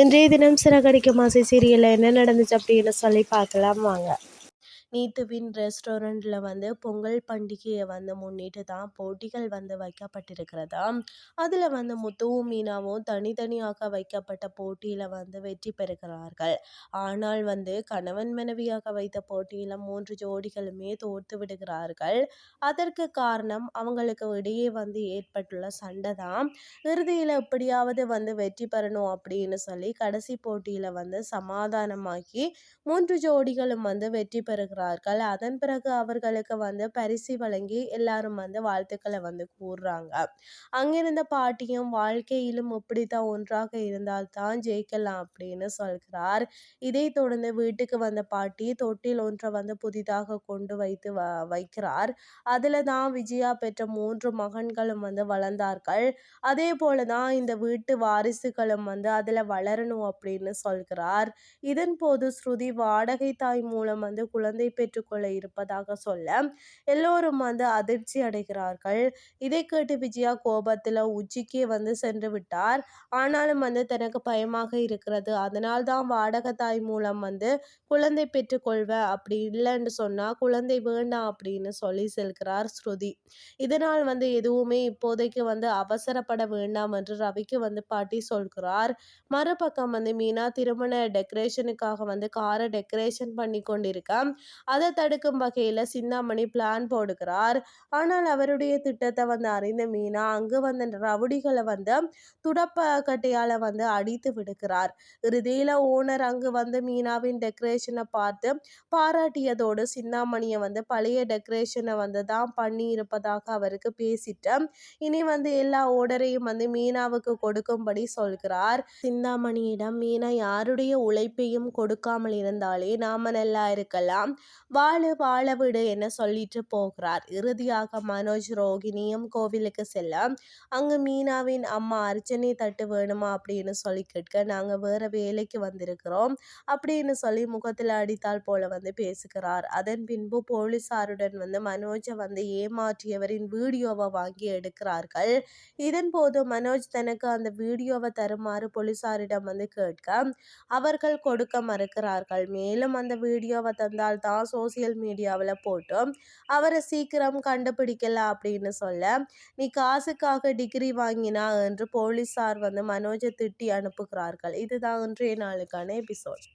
இன்றைய தினம் சிறகடிக்கும் மாசை சீரியலில் என்ன நடந்துச்சு அப்படின்னு சொல்லி பார்க்கலாம் வாங்க. நீத்துவின் ரெஸ்டாரண்ட்டில் வந்து பொங்கல் பண்டிகையை வந்து முன்னிட்டு தான் போட்டிகள் வந்து வைக்கப்பட்டிருக்கிறதா? அதில் வந்து முத்துவும் மீனாவும் தனித்தனியாக வைக்கப்பட்ட போட்டியில் வந்து வெற்றி பெறுகிறார்கள். ஆனால் வந்து கணவன் மனைவியாக வைத்த போட்டியில் மூன்று ஜோடிகளுமே தோற்று விடுகிறார்கள். அதற்கு காரணம் அவங்களுக்கு இடையே வந்து ஏற்பட்டுள்ள சண்டை தான். இறுதியில் எப்படியாவது வந்து வெற்றி பெறணும் அப்படின்னு சொல்லி கடைசி போட்டியில் வந்து சமாதானமாக்கி மூன்று ஜோடிகளும் வந்து வெற்றி பெறுகிறார்கள். இருக்கிறார்கள் அதன் பிறகு அவர்களுக்கு வந்து பரிசு வழங்கி எல்லாரும் வந்து வாழ்த்துக்களை வந்து கூறுறாங்க. அங்கிருந்த பாட்டியும் வாழ்க்கையிலும் இப்படித்தான் ஒன்றாக இருந்தால் தான் ஜெயிக்கலாம் அப்படின்னு சொல்கிறார். இதை தொடர்ந்து வீட்டுக்கு வந்த பாட்டி தொட்டில் ஒன்றை வந்து புதிதாக கொண்டு வைத்து வ வைக்கிறார். அதில் தான் விஜயா பெற்ற மூன்று மகன்களும் வந்து வளர்ந்தார்கள். அதே போல தான் இந்த வீட்டு வாரிசுகளும் வந்து அதில் வளரணும் அப்படின்னு சொல்கிறார். இதன் போது ஸ்ருதி வாடகை தாய் மூலம் வந்து குழந்தை குழந்தை பெற்றுக்கொள்ள இருப்பதாக சொல்ல எல்லோரும் வந்து அதிர்ச்சி அடைகிறார்கள். இதை கேட்டு விஜயா கோபத்தில் உச்சிக்கே வந்து சென்று விட்டார். ஆனாலும் வந்து தனக்கு பயமாக இருக்கிறது. அதனால் தான் வாடகை தாய் மூலம் வந்து குழந்தை பெற்றுக்கொள்வேன் அப்படி இல்லைன்னு சொன்னால் குழந்தை வேண்டாம் அப்படின்னு சொல்லி செல்கிறார் ஸ்ருதி. இதனால் வந்து எதுவுமே இப்போதைக்கு வந்து அவசரப்பட வேண்டாம் என்று ரவிக்கு வந்து பாட்டி சொல்கிறார். மறுபக்கம் வந்து மீனா திருமண டெக்கரேஷனுக்காக வந்து காரை டெக்கரேஷன் பண்ணி கொண்டிருக்க. அதை தடுக்கும் வகையில் சிந்தாமணி பிளான் போடுகிறார். ஆனால் அவருடைய திட்டத்தை வந்து அறிந்த மீனா அங்கு வந்த ரவுடிகளை வந்து துடப்ப கட்டையால் வந்து அடித்து விடுகிறார். இறுதியில் ஓனர் அங்கு வந்து மீனாவின் டெக்கரேஷனை பார்த்து பாராட்டியதோடு சிந்தாமணியை வந்து பழைய டெக்கரேஷனை வந்து தான் பண்ணி இருப்பதாக அவருக்கு பேசிட்டு இனி வந்து எல்லா ஓடரையும் வந்து மீனாவுக்கு கொடுக்கும்படி சொல்கிறார். சிந்தாமணியிடம் மீனா யாருடைய உழைப்பையும் கொடுக்காமல் இருந்தாலே நாம நல்லா இருக்கலாம். வாழு வாழ விடு என சொல்லிட்டு போகிறார். இறுதியாக மனோஜ் ரோகிணியும் கோவிலுக்கு செல்ல அங்கு மீனாவின் அம்மா அர்ச்சனை தட்டு வேணுமா? அப்படின்னு சொல்லி கேட்க நாங்கள் வேற வேலைக்கு வந்திருக்கிறோம் அப்படின்னு சொல்லி முகத்தில் அடித்தால் போல வந்து பேசுகிறார். அதன் பின்பு போலீசாருடன் வந்து மனோஜை வந்து ஏமாற்றியவரின் வீடியோவை வாங்கி எடுக்கிறார்கள். இதன் போது மனோஜ் தனக்கு அந்த வீடியோவை தருமாறு போலீசாரிடம் வந்து கேட்க அவர்கள் கொடுக்க மறுக்கிறார்கள். மேலும் அந்த வீடியோவை தந்தால் தான் சோசியல் மீடியாவில் போட்டு அவரை சீக்கிரம் கண்டுபிடிக்கல அப்படின்னு சொல்ல நீ காசுக்காக டிகிரி வாங்கினா என்று போலீஸார் வந்து மனோஜை திட்டி அனுப்புகிறார்கள். இதுதான் இன்றைய நாளுக்கான எபிசோட்